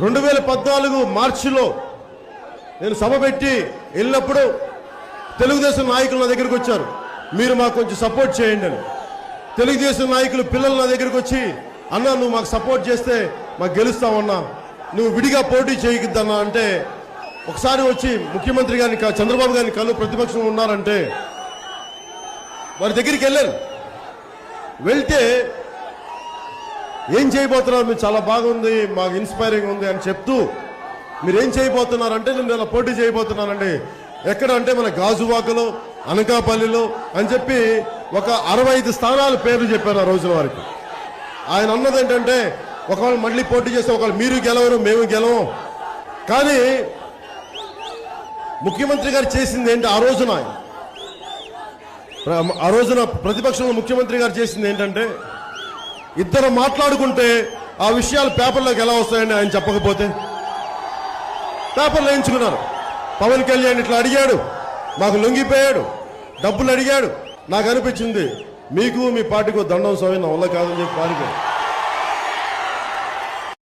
రెండు వేల పద్నాలుగు మార్చిలో నేను సభ పెట్టి వెళ్ళినప్పుడు తెలుగుదేశం నాయకులు నా దగ్గరికి వచ్చారు. మీరు మాకు కొంచెం సపోర్ట్ చేయండి అని. తెలుగుదేశం నాయకులు పిల్లలు నా దగ్గరికి వచ్చి అన్న నువ్వు మాకు సపోర్ట్ చేస్తే మాకు గెలుస్తామన్నా. నువ్వు విడిగా పోటీ చేయగిద్దన్నా అంటే ఒకసారి వచ్చి ముఖ్యమంత్రి గారిని చంద్రబాబు గారిని కలు ప్రతిపక్షం ఉన్నారంటే వారి దగ్గరికి వెళ్ళాను వెళ్తే ఏం చేయబోతున్నారు? మీరు చాలా బాగుంది మాకు ఇన్స్పైరింగ్ ఉంది అని చెప్తూ మీరు ఏం చేయబోతున్నారంటే నేను ఇలా పోటీ చేయబోతున్నానండి. ఎక్కడ అంటే మన గాజువాకలో అనకాపల్లిలో అని చెప్పి ఒక అరవై ఐదు స్థానాల పేర్లు చెప్పారు ఆ రోజున వారికి. ఆయన అన్నది ఏంటంటే ఒకవేళ మళ్ళీ పోటీ చేస్తే ఒకవేళ మీరు గెలవరు మేము గెలవం. కానీ ముఖ్యమంత్రి గారు చేసింది ఏంటి ఆ రోజున? ఆ రోజున ప్రతిపక్షంలో ముఖ్యమంత్రి గారు చేసింది ఏంటంటే ఇద్దరు మాట్లాడుకుంటే ఆ విషయాలు పేపర్లోకి ఎలా వస్తాయని ఆయన చెప్పకపోతే? పేపర్లు వేయించుకున్నారు. పవన్ కళ్యాణ్ ఇట్లా అడిగాడు. మాకు లొంగిపోయాడు. డబ్బులు అడిగాడు. నాకు అనిపించింది మీకు మీ పార్టీకి దండం స్వామి నా వల్ల కాదని చెప్పి పారిపోయాడు.